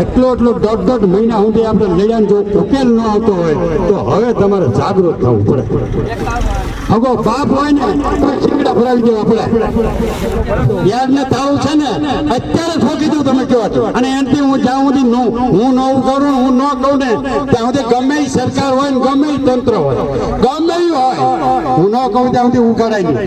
એટલો એટલો દોઢ દોઢ મહિના સુધી આપણે લડ્યા જો ઉકેલ ન આવતો હોય, તો હવે તમારે જાગૃત થવું પડે. અગો બાપ હોય ને, તો શીંગડા દો આપણે યાદ ને તાવું છે ને, અત્યારે ઠોકી દઉં તમે છો. અને એનાથી હું જ્યાં સુધી નો હું નવું કરું, હું ન કહું ને, ત્યાં સુધી ગમે સરકાર હોય ને, ગમે તંત્ર હોય. ગમે હોય, હું ન કહું ત્યાં સુધી ઉગાડાય નહીં.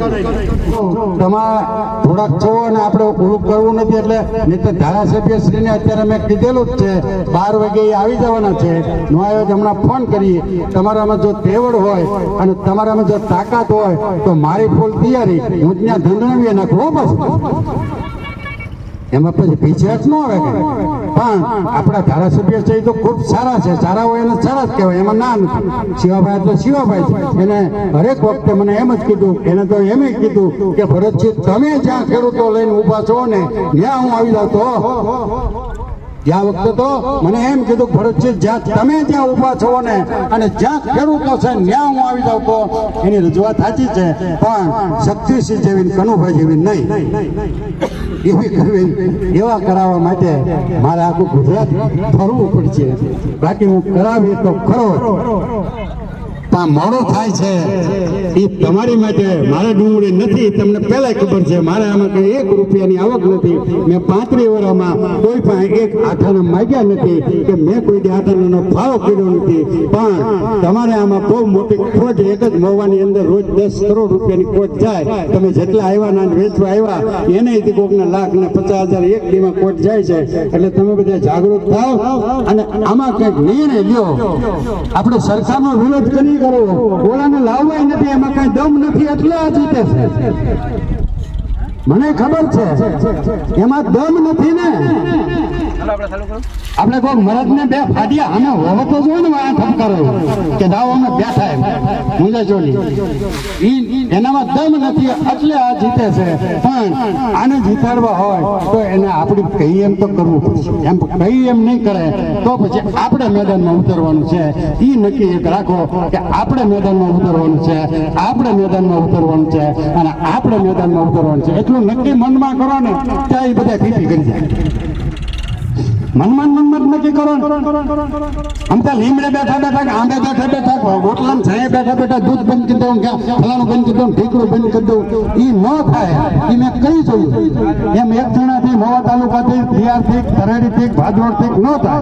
તમારા થોડાક છો અને આપણે પૂરું કરવું નથી એટલે, નહીં તો ધારાસભ્ય શ્રીને અત્યારે મેં કીધેલું જ છે. બાર વાગે આવી જવાના છે. નો આવ્યો હમણાં ફોન કરી તમારામાં જો તેવડ હોય અને તમારામાં જો તાકાત હોય, તો મારી ફૂલ તૈયારી. હું ત્યાં ધંધણવીએ નાખું બસ. એમાં પછી પીછેહટ ન આવે પણ આપણા ધારાસભ્ય છે એ તો ખૂબ સારા છે. સારા હોય એને સારા જ કહેવાય. એમાં ના શિવાભાઈ એટલે શિવાભાઈ છે. એને હરેક વખતે મને એમ જ કીધું, એને તો એમ કીધું કે ભરતજી, તમે જ્યાં ખેડૂતો લઈને ઊભા છો ને ત્યાં હું આવી જાઉં તો ત્યાં વખતે તો મને એમ કીધું ભરતજી, જ્યાં તમે જ્યાં ઊભા છો ને, અને જ્યાં ખેડૂતો છે ત્યાં હું આવી જાઉં તો એની રજૂઆત સાચી છે, પણ શક્તિસિંહ જેવી કનુભાઈ જેવી નહીં. એવી કરવી, એવા કરાવવા માટે મારે આખું ગુજરાત ફરવું પડશે. બાકી હું કરાવી તો ખરો પણ મોડું થાય છે. એ તમારી માટે મારે ડુંગળી નથી. તમને પહેલા ખબર છે, મારે આમાં કઈ એક રૂપિયાની આવક નથી. મેં પાંત્રીસ વર્ષમાં કોઈ પણ એક આઠાના માગ્યા નથી કે મેં કોઈ દે આઠાનો ફાળો કર્યો નથી. પણ તમારે આમાં બહુ મોટી ખોટ એક જ મોવાની અંદર રોજ દસ કરોડ રૂપિયાની ખોટ જાય. તમે જેટલા આવ્યા ના વેચવા આવ્યા એને કોકના લાખ ને પચાસ હજાર એક દીમાં ખોટ જાય છે. એટલે તમે બધા જાગૃત થાવ અને આમાં કંઈક નિર્ણય લ્યો. આપણે સરકારનો વિરોધ કરી કરો. ઓલાને લાવવાય નથી એમાં કઈ દમ નથી એટલે આ જીતે છે. મને ખબર છે. એમાં દમ નથી ને. આપણે કોઈ મરદ ને બે ફાડ્યા અમે હોવો તો જો ને આ ઠપકારો કે દાવ અમે બેઠા એમ. મુંજા ચોલી. એનામાં દમ નથી એટલે આ જીતે છે. પણ આને જીતાડવા હોય તો એને આપણે કહી એમ તો કરવું પડશે. એમ કહી એમ નહીં કરે. તો પછી આપણે મેદાનમાં ઉતરવાનું છે. એ નક્કી એક રાખો કે આપણે મેદાનમાં ઉતરવાનું છે. આપણે મેદાનમાં ઉતરવાનું છે. અને આપણે મેદાનમાં ઉતરવાનું છે. એટલું નક્કી મનમાં કરો ને ત્યાં એ બધા પીપી કરી જાય. મનમાં મનમાં નક્કી કરો આમ તો લીમડે બેઠા બેઠા આંબે બેઠા બેઠા હોટલામ છાંયે બેઠા બેઠા દૂધ બંધ કરી દઉં ફલાણું બંધ કરી દઉં ઢીકડું બંધ કરી દઉં. ઈ ન થાય. એ મેં કહી જોયું. એમ એક જણાથી મોવા તાલુકાથી, બિહારથી કરેડીથી ભાદરોડથી ન થાય.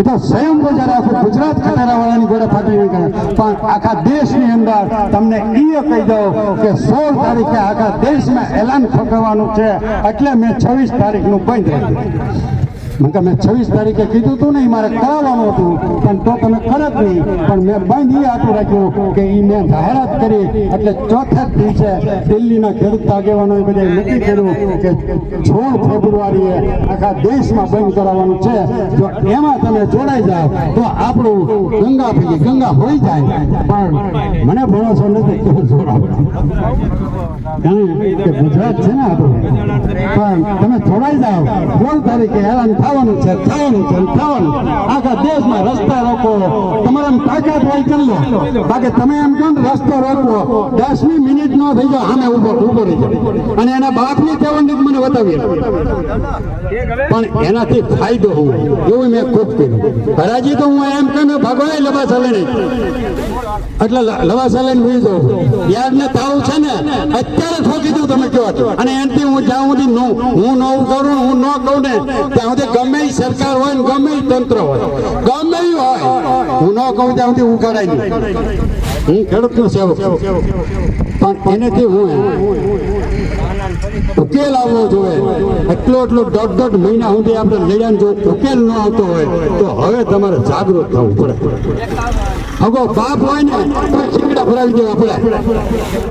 એ તો સ્વયં બજાર આખું ગુજરાત ખટારાવાળાની ગોળે ફાટી નહીં કરે પણ આખા દેશની અંદર તમને એ કહી દઉં કે સોળ તારીખે આખા દેશમાં એલાન ઠોકવાનું છે. એટલે મેં છવ્વીસ તારીખનું બંધ રાખ્યું કહ્યું, મેં છવ્વીસ તારીખે કીધું હતું ને એ મારે કરાવવાનું હતું પણ તો તમે કરત નહીં. પણ મેં બંધ એ આટલું રાખ્યું કે એ મેં જાહેરાત કરી એટલે ચોથે દિવસે દિલ્હીના ખેડૂત આગેવાનોએ બધા નક્કી કર્યું કે સોળ ફેબ્રુઆરીએ આખા દેશમાં બંધ કરાવવાનું છે. જો એમાં તમે જોડાઈ જાઓ તો આપણું ગંગા ભેગી ગંગા હોઈ જાય પણ મને ભરોસો નથી કે જોડાવ ગુજરાત છે ને આપણું. પણ તમે જોડાઈ જાઓ સોળ તારીખે હેરાન થવાનું છે થવાનું છે થવાનું આખા દેશમાં રસ્તા રોકો. તમારા તાકાત હોય કરી બાકી તમે એમ કહો ને, રસ્તો રોકવો દસમી મિનિટ નો થઈ જાવ આમે ઊભો ઊભો રહી જાય અને એના બાપની કહેવાની મને બતાવી પણ એનાથી ફાયદો હું, એવું મેં ખૂબ કર્યું. ભરાજી તો હું એમ કહું ભગવાન લબા ચાલે નહીં. એટલે લ- લવા સાલે ભૂલી જાઉં. યાદ ને તાવ છે ને, અત્યારે ઠોકી દઉં તમે કયો અને એનાથી હું જ્યાં સુધી હું નવું કરું હું ન કહું ને, ત્યાં સુધી ગમે સરકાર હોય ને ગમે તંત્ર હોય. ગમે હોય. હું ન કહું ત્યાં સુધી ઉગાડાય નહીં હું ખેડૂતનો સેવક. પણ એનાથી હું ઉકેલ આવવો જોઈએ. એટલો એટલો દોઢ દોઢ મહિના સુધી આપણે લડ્યા જો ઉકેલ ન આવતો હોય, તો હવે તમારે જાગૃત થવું પડે. અગો બાપ હોય ને શીંગડા ભરાવી દેવા પડે